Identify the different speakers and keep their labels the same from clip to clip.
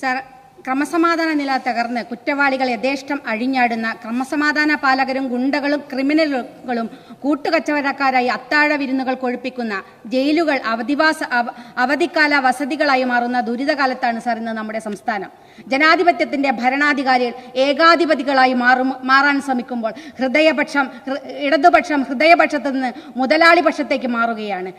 Speaker 1: Sir ക്രമസമാധാന നില തകർന്ന് കുറ്റവാളികൾ യഥേഷ്ടം അഴിഞ്ഞാടുന്ന ക്രമസമാധാന പാലകരും ഗുണ്ടകളും ക്രിമിനലുകളും കൂട്ടുകച്ചവടക്കാരായി അത്താഴ വിരുന്നുകൾ കൊഴുപ്പിക്കുന്ന ജയിലുകൾ അവധിവാസ അവ- അവധിക്കാല വസതികളായി മാറുന്ന ദുരിതകാലത്താണ് സാർ ഇന്ന് നമ്മുടെ സംസ്ഥാനം. ജനാധിപത്യത്തിന്റെ ഭരണാധികാരികൾ ഏകാധിപതികളായി മാറും മാറാൻ ശ്രമിക്കുമ്പോൾ ഹൃദയപക്ഷം ഇടതുപക്ഷം ഹൃദയപക്ഷത്തു നിന്ന് മുതലാളി പക്ഷത്തേക്ക് മാറുകയാണ്.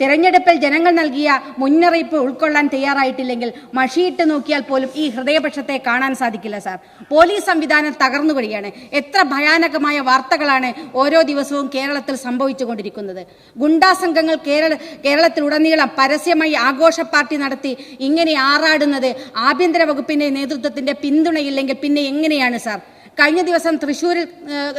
Speaker 1: തിരഞ്ഞെടുപ്പിൽ ജനങ്ങൾ നൽകിയ മുന്നറിയിപ്പ് ഉൾക്കൊള്ളാൻ തയ്യാറായിട്ടില്ലെങ്കിൽ മഷിയിട്ട് നോക്കിയാൽ പോലും ഈ ഹൃദയപക്ഷത്തെ കാണാൻ സാധിക്കില്ല സാർ. പോലീസ് സംവിധാനം തകർന്നു വരികയാണ്. എത്ര ഭയാനകമായ വാർത്തകളാണ് ഓരോ ദിവസവും കേരളത്തിൽ സംഭവിച്ചുകൊണ്ടിരിക്കുന്നത്. ഗുണ്ടാ സംഘങ്ങൾ കേരള കേരളത്തിലുടനീളം പരസ്യമായി ആഘോഷ പാർട്ടി നടത്തി ഇങ്ങനെ ആറാടുന്നത് ആഭ്യന്തര വകുപ്പിന്റെ നേതൃത്വത്തിന്റെ പിന്തുണയില്ലെങ്കിൽ പിന്നെ എങ്ങനെയാണ് സാർ? കഴിഞ്ഞ ദിവസം തൃശ്ശൂരിൽ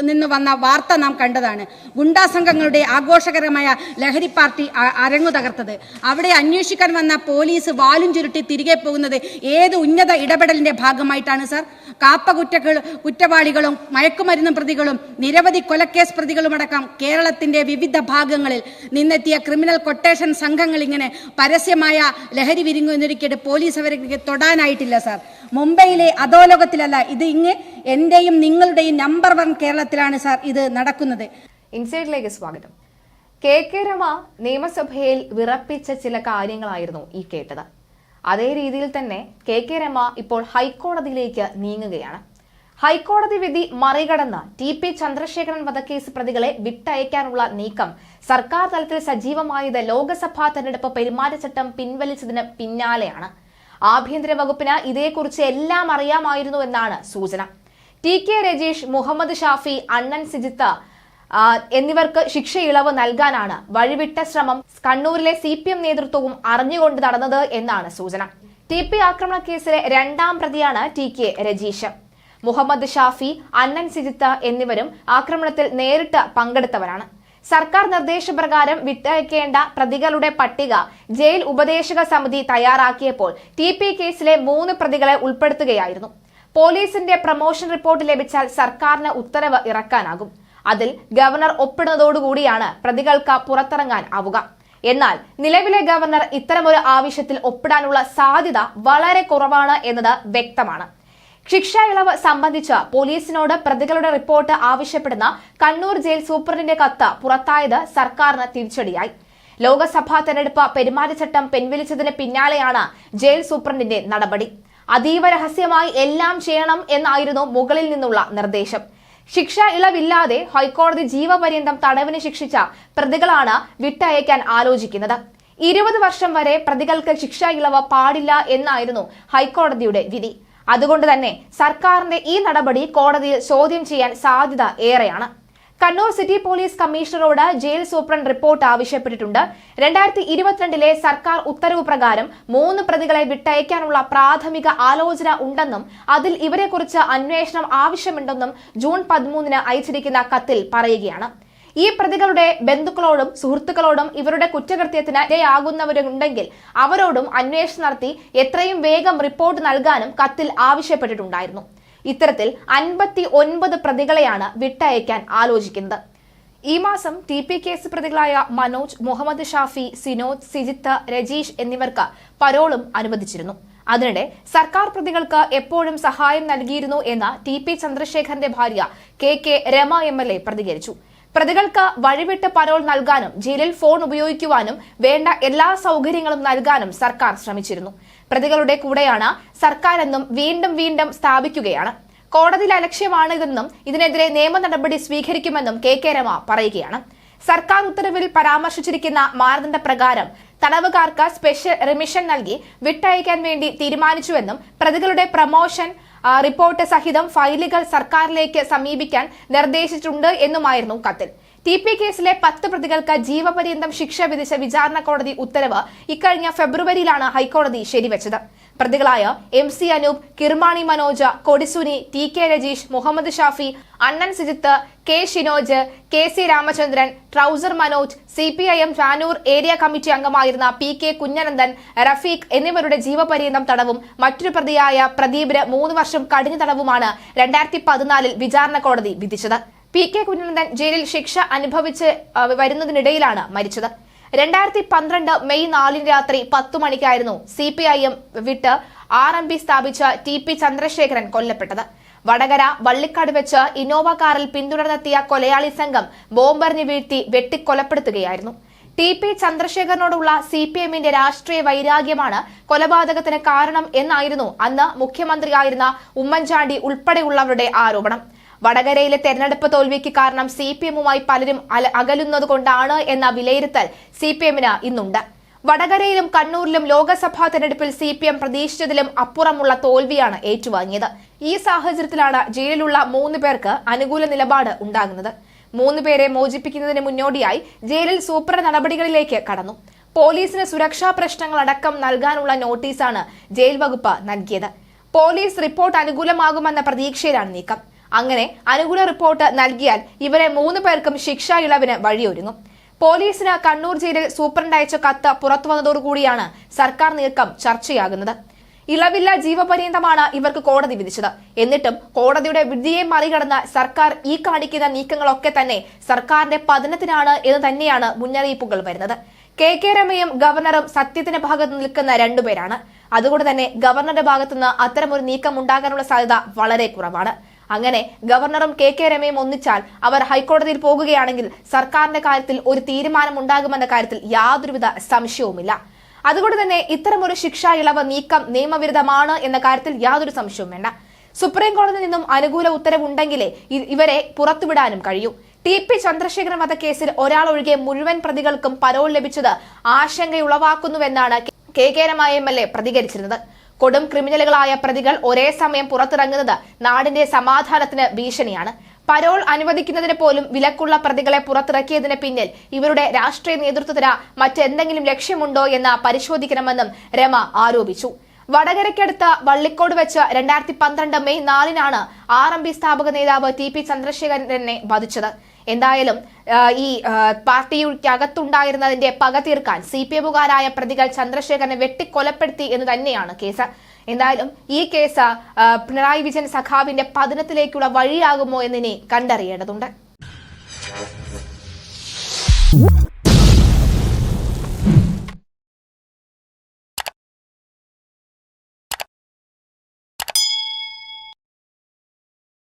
Speaker 1: നിന്ന് വന്ന വാർത്ത നാം കണ്ടതാണ്. ഗുണ്ടാ സംഘങ്ങളുടെ ആഘോഷകരമായ ലഹരി പാർട്ടി അരങ്ങു തകർത്തത്. അവിടെ അന്വേഷിക്കാൻ വന്ന പോലീസ് വാലും ചുരുട്ടി തിരികെ പോകുന്നത് ഏത് ഉന്നത ഇടപെടലിന്റെ ഭാഗമായിട്ടാണ് സാർ? കാപ്പ കുറ്റകൾ കുറ്റവാളികളും മയക്കുമരുന്ന് പ്രതികളും നിരവധി കൊലക്കേസ് പ്രതികളുമടക്കം കേരളത്തിന്റെ വിവിധ ഭാഗങ്ങളിൽ നിന്നെത്തിയ ക്രിമിനൽ കൊട്ടേഷൻ സംഘങ്ങൾ ഇങ്ങനെ പരസ്യമായ ലഹരി വിരിങ്ങുന്നൊരിക്കലും പോലീസ് അവരെ തൊടാനായിട്ടില്ല സാർ. മുംബൈയിലെ അധോലോകത്തിലല്ല. ഇത് ഇങ്ങ് എന്റെയും നിങ്ങളുടെയും നമ്പർ വൺ കേരളത്തിലാണ് സാർ ഇത് നടക്കുന്നത്.
Speaker 2: ഇൻസൈഡിലേക്ക് സ്വാഗതം. കെ കെ രമ നിയമസഭയിൽ വിറപ്പിച്ച ചില കാര്യങ്ങളായിരുന്നു ഈ കേട്ടത്. അതേ രീതിയിൽ തന്നെ കെ കെ രമ ഇപ്പോൾ ഹൈക്കോടതിയിലേക്ക് നീങ്ങുകയാണ്. ഹൈക്കോടതി വിധി മറികടന്ന് ടി പി ചന്ദ്രശേഖരൻ വധക്കേസ് പ്രതികളെ വിട്ടയക്കാനുള്ള നീക്കം സർക്കാർ തലത്തിൽ സജീവമായത് ലോക്സഭാ തെരഞ്ഞെടുപ്പ് പെരുമാറ്റച്ചട്ടം പിൻവലിച്ചതിന് പിന്നാലെയാണ്. ആഭ്യന്തര വകുപ്പിന് ഇതേക്കുറിച്ച് എല്ലാം അറിയാമായിരുന്നു എന്നാണ് സൂചന. ടി കെ രജീഷ് മുഹമ്മദ് ഷാഫി അണ്ണൻ സിജിത്ത് എന്നിവർക്ക് ശിക്ഷ ഇളവ് നൽകാനാണ് വഴിവിട്ട ശ്രമം. കണ്ണൂരിലെ സി പി എം നേതൃത്വവും അറിഞ്ഞുകൊണ്ട് നടന്നത് എന്നാണ് സൂചന. ടി പി ആക്രമണ കേസിലെ രണ്ടാം പ്രതിയാണ് ടി കെ രജീഷ്. മുഹമ്മദ് ഷാഫി അന്നൻ സിജിത്ത എന്നിവരും ആക്രമണത്തിൽ നേരിട്ട് പങ്കെടുത്തവരാണ്. സർക്കാർ നിർദ്ദേശപ്രകാരം വിട്ടയക്കേണ്ട പ്രതികളുടെ പട്ടിക ജയിൽ ഉപദേശക സമിതി തയ്യാറാക്കിയപ്പോൾ ടി പി കേസിലെ മൂന്ന് പ്രതികളെ ഉൾപ്പെടുത്തുകയായിരുന്നു. പോലീസിന്റെ പ്രമോഷൻ റിപ്പോർട്ട് ലഭിച്ചാൽ സർക്കാരിന് ഉത്തരവ് ഇറക്കാനാകും. അതിൽ ഗവർണർ ഒപ്പിടുന്നതോടുകൂടിയാണ് പ്രതികൾക്ക് പുറത്തിറങ്ങാൻ ആവുക. എന്നാൽ നിലവിലെ ഗവർണർ ഇത്തരമൊരു ആവശ്യത്തിൽ ഒപ്പിടാനുള്ള സാധ്യത വളരെ കുറവാണ് എന്നത് വ്യക്തമാണ്. ശിക്ഷാ ഇളവ് സംബന്ധിച്ച് പോലീസിനോട് പ്രതികളുടെ റിപ്പോർട്ട് ആവശ്യപ്പെടുന്ന കണ്ണൂർ ജയിൽ സൂപ്രണ്ടിന്റെ കത്ത് പുറത്തായത് സർക്കാരിന് തിരിച്ചടിയായി. ലോക്സഭാ തെരഞ്ഞെടുപ്പ് പെരുമാറ്റച്ചട്ടം പിൻവലിച്ചതിന് പിന്നാലെയാണ് ജയിൽ സൂപ്രണ്ടിന്റെ നടപടി. അതീവ രഹസ്യമായി എല്ലാം ചെയ്യണം എന്നായിരുന്നു മുകളിൽ നിന്നുള്ള നിർദ്ദേശം. ശിക്ഷ ഇളവില്ലാതെ ഹൈക്കോടതി ജീവപര്യന്തം തടവിന് ശിക്ഷിച്ച പ്രതികളാണ് വിട്ടയക്കാൻ ആലോചിക്കുന്നത്. ഇരുപത് വർഷം വരെ പ്രതികൾക്ക് ശിക്ഷ ഇളവ് പാടില്ല എന്നായിരുന്നു ഹൈക്കോടതിയുടെ വിധി. അതുകൊണ്ട് തന്നെ സർക്കാരിന്റെ ഈ നടപടി കോടതിയിൽ ചോദ്യം ചെയ്യാൻ സാധ്യത ഏറെയാണ്. കണ്ണൂർ സിറ്റി പോലീസ് കമ്മീഷണറോട് ജയിൽ സൂപ്രണ്ട് റിപ്പോർട്ട് ആവശ്യപ്പെട്ടിട്ടുണ്ട്. രണ്ടായിരത്തി ഇരുപത്തിരണ്ടിലെ സർക്കാർ ഉത്തരവ് പ്രകാരം മൂന്ന് പ്രതികളെ വിട്ടയക്കാനുള്ള പ്രാഥമിക ആലോചന ഉണ്ടെന്നും അതിൽ ഇവരെക്കുറിച്ച് അന്വേഷണം ആവശ്യമുണ്ടെന്നും ജൂൺ പതിമൂന്നിന് അയച്ചിരിക്കുന്ന കത്തിൽ പറയുകയാണ്. ഈ പ്രതികളുടെ ബന്ധുക്കളോടും സുഹൃത്തുക്കളോടും ഇവരുടെ കുറ്റകൃത്യത്തിന് ഇരയാകുന്നവരുണ്ടെങ്കിൽ അവരോടും അന്വേഷണം നടത്തി എത്രയും വേഗം റിപ്പോർട്ട് നൽകാനും കത്തിൽ ആവശ്യപ്പെട്ടിട്ടുണ്ടായിരുന്നു. ഇത്തരത്തിൽ അൻപത്തി ഒൻപത് പ്രതികളെയാണ് വിട്ടയക്കാൻ ആലോചിക്കുന്നത്. ഈ മാസം ടി പി കേസ് പ്രതികളായ മനോജ് മുഹമ്മദ് ഷാഫി സിനോദ് സിജിത്ത് രജീഷ് എന്നിവർക്ക് പരോളും അനുവദിച്ചിരുന്നു. അതിനിടെ സർക്കാർ പ്രതികൾക്ക് എപ്പോഴും സഹായം നൽകിയിരുന്നു എന്ന ടി പി ചന്ദ്രശേഖരന്റെ ഭാര്യ K K Rema M L A പ്രതികരിച്ചു. പ്രതികൾക്ക് വഴിവിട്ട് പരോൾ നൽകാനും ജയിലിൽ ഫോൺ ഉപയോഗിക്കുവാനും വേണ്ട എല്ലാ സൗകര്യങ്ങളും നൽകാനും സർക്കാർ ശ്രമിച്ചിരുന്നു. പ്രതികളുടെ കൂടെയാണ് സർക്കാർ എന്നും വീണ്ടും വീണ്ടും സ്ഥാപിക്കുകയാണ്. കോടതിയിൽ അലക്ഷ്യമാണിതെന്നും ഇതിനെതിരെ നിയമ നടപടി സ്വീകരിക്കുമെന്നും കെ കെ രമ പറയുകയാണ്. സർക്കാർ ഉത്തരവിൽ പരാമർശിച്ചിരിക്കുന്ന മാനദണ്ഡ പ്രകാരം തടവുകാർക്ക് സ്പെഷ്യൽ റിമിഷൻ നൽകി വിട്ടയക്കാൻ വേണ്ടി തീരുമാനിച്ചുവെന്നും പ്രതികളുടെ പ്രമോഷൻ റിപ്പോർട്ട് സഹിതം ഫയലുകൾ സർക്കാരിലേക്ക് സമീപിക്കാൻ നിർദ്ദേശിച്ചിട്ടുണ്ട് എന്നുമായിരുന്നു കത്തിൽ. ടി പി കേസിലെ പത്ത് പ്രതികൾക്ക് ജീവപര്യന്തം ശിക്ഷ വിധിച്ച വിചാരണ കോടതി ഉത്തരവ് ഇക്കഴിഞ്ഞ ഫെബ്രുവരിയിലാണ് ഹൈക്കോടതി ശരിവെച്ചത്. പ്രതികളായ M C Anoop Kirmani Manoj Kodi Suni T K Rajeesh Muhammad Shafi Annan Sijith K Shinoj K C Ramachandran trouser Manoj C P I M Chanur area committee അംഗമായിരുന്ന പി കെ കുഞ്ഞനന്ദൻ റഫീഖ് എന്നിവരുടെ ജീവപര്യന്തം തടവും മറ്റൊരു പ്രതിയായ പ്രദീപിന് മൂന്ന് വർഷം കഠിന തടവുമാണ് രണ്ടായിരത്തി പതിനാലിൽ വിചാരണ കോടതി വിധിച്ചത്. പി കെ കുഞ്ഞനന്ദൻ ജയിലിൽ ശിക്ഷ അനുഭവിച്ച് വരുന്നതിനിടയിലാണ് മരിച്ചത്. രണ്ടായിരത്തി പന്ത്രണ്ട് മെയ് നാലിന് രാത്രി പത്തു മണിക്കായിരുന്നു സി പി ഐ എം വിട്ട് ആർ എം പി സ്ഥാപിച്ച ടി പി ചന്ദ്രശേഖരൻ കൊല്ലപ്പെട്ടത്. വടകര വള്ളിക്കാട് വെച്ച് ഇന്നോവ കാറിൽ പിന്തുടർന്നെത്തിയ കൊലയാളി സംഘം ബോംബറിന് വീഴ്ത്തി വെട്ടിക്കൊലപ്പെടുത്തുകയായിരുന്നു. ടി പി ചന്ദ്രശേഖരനോടുള്ള സി പി എമ്മിന്റെ രാഷ്ട്രീയ വൈരാഗ്യമാണ് കൊലപാതകത്തിന് കാരണം എന്നായിരുന്നു അന്ന് മുഖ്യമന്ത്രിയായിരുന്ന ഉമ്മൻചാണ്ടി ഉൾപ്പെടെയുള്ളവരുടെ ആരോപണം. വടകരയിലെ തെരഞ്ഞെടുപ്പ് തോൽവിക്ക് കാരണം സി പി എമ്മുമായി പലരും അകലുന്നതുകൊണ്ടാണ് എന്ന വിലയിരുത്തൽ സി പി എമ്മിന് ഇന്നുണ്ട്. വടകരയിലും കണ്ണൂരിലും ലോക്സഭാ തെരഞ്ഞെടുപ്പിൽ സി പി എം പ്രതീക്ഷിച്ചതിലും അപ്പുറമുള്ള തോൽവിയാണ് ഏറ്റുവാങ്ങിയത്. ഈ സാഹചര്യത്തിലാണ് ജയിലിലുള്ള മൂന്ന് പേർക്ക് അനുകൂല നിലപാട് ഉണ്ടാകുന്നത്. മൂന്ന് പേരെ മോചിപ്പിക്കുന്നതിന് മുന്നോടിയായി ജയിലിൽ സൂപ്ര നടപടികളിലേക്ക് കടന്നു. പോലീസിന് സുരക്ഷാ പ്രശ്നങ്ങൾ അടക്കം നൽകാനുള്ള നോട്ടീസാണ് ജയിൽ വകുപ്പ് നൽകിയത്. പോലീസ് റിപ്പോർട്ട് അനുകൂലമാകുമെന്ന പ്രതീക്ഷയിലാണ് നീക്കം. അങ്ങനെ അനുകൂല റിപ്പോർട്ട് നൽകിയാൽ ഇവരെ മൂന്ന് പേർക്കും ശിക്ഷ ഇളവിന് വഴിയൊരുങ്ങും. പോലീസിന് കണ്ണൂർ ജയിലിൽ സൂപ്രണ്ട് അയച്ച കത്ത് പുറത്തു വന്നതോടുകൂടിയാണ് സർക്കാർ നീക്കം ചർച്ചയാകുന്നത്. ഇളവില്ല ജീവപര്യന്തമാണ് ഇവർക്ക് കോടതി വിധിച്ചത്. എന്നിട്ടും കോടതിയുടെ വിധിയെ മറികടന്ന് സർക്കാർ ഈ കാണിക്കുന്ന നീക്കങ്ങളൊക്കെ തന്നെ സർക്കാരിന്റെ പതനത്തിനാണ് എന്ന് തന്നെയാണ് മുന്നറിയിപ്പുകൾ വരുന്നത്. കെ കെ രമയും ഗവർണറും സത്യത്തിന്റെ ഭാഗത്ത് നിൽക്കുന്ന രണ്ടുപേരാണ് അതുകൊണ്ട് തന്നെ ഗവർണറുടെ ഭാഗത്തുനിന്ന് അത്തരമൊരു നീക്കം ഉണ്ടാകാനുള്ള സാധ്യത വളരെ കുറവാണ്. അങ്ങനെ ഗവർണറും കെ കെ രമയും ഒന്നിച്ചാൽ അവർ ഹൈക്കോടതിയിൽ പോകുകയാണെങ്കിൽ സർക്കാരിന്റെ കാര്യത്തിൽ ഒരു തീരുമാനം ഉണ്ടാകുമെന്ന കാര്യത്തിൽ യാതൊരുവിധ സംശയവുമില്ല. അതുകൊണ്ട് തന്നെ ഇത്തരമൊരു ശിക്ഷാ ഇളവ് നീക്കം നിയമവിരുദ്ധമാണ് എന്ന കാര്യത്തിൽ യാതൊരു സംശയവും വേണ്ട. സുപ്രീം കോടതിയിൽ നിന്നും അനുകൂല ഉത്തരവുണ്ടെങ്കിലേ ഇവരെ പുറത്തുവിടാനും കഴിയൂ. ടി പി ചന്ദ്രശേഖരൻ വധക്കേസിൽ ഒരാൾ ഒഴികെ മുഴുവൻ പ്രതികൾക്കും പരോൾ ലഭിച്ചത് ആശങ്കയുളവാക്കുന്നുവെന്നാണ് K K Rema M L A പ്രതികരിച്ചിരുന്നത്. കൊടും ക്രിമിനലുകളായ പ്രതികൾ ഒരേ സമയം പുറത്തിറങ്ങുന്നത് നാടിന്റെ സമാധാനത്തിന് ഭീഷണിയാണ്. പരോൾ അനുവദിക്കുന്നതിന് പോലും വിലക്കുള്ള പ്രതികളെ പുറത്തിറക്കിയതിന് പിന്നിൽ ഇവരുടെ രാഷ്ട്രീയ നേതൃത്വത്തിന് മറ്റെന്തെങ്കിലും ലക്ഷ്യമുണ്ടോ എന്ന് പരിശോധിക്കണമെന്നും രമ ആരോപിച്ചു. വടകരയ്ക്കടുത്ത് വള്ളിക്കോട് വെച്ച് രണ്ടായിരത്തി പന്ത്രണ്ട് മെയ് നാലിനാണ് ആർ എം പി സ്ഥാപക നേതാവ് ടി പി ചന്ദ്രശേഖരനെ വധിച്ചത്. എന്തായാലും ഈ പാർട്ടിക്കകത്തുണ്ടായിരുന്നതിന്റെ പക തീർക്കാൻ സി പി എമ്മുകാരായ പ്രതികൾ ചന്ദ്രശേഖരനെ വെട്ടിക്കൊലപ്പെടുത്തി എന്ന് തന്നെയാണ് കേസ്. എന്തായാലും ഈ കേസ് പിണറായി വിജയൻ സഖാവിന്റെ പതനത്തിലേക്കുള്ള വഴിയാകുമോ എന്നിനി കണ്ടറിയേണ്ടതുണ്ട്.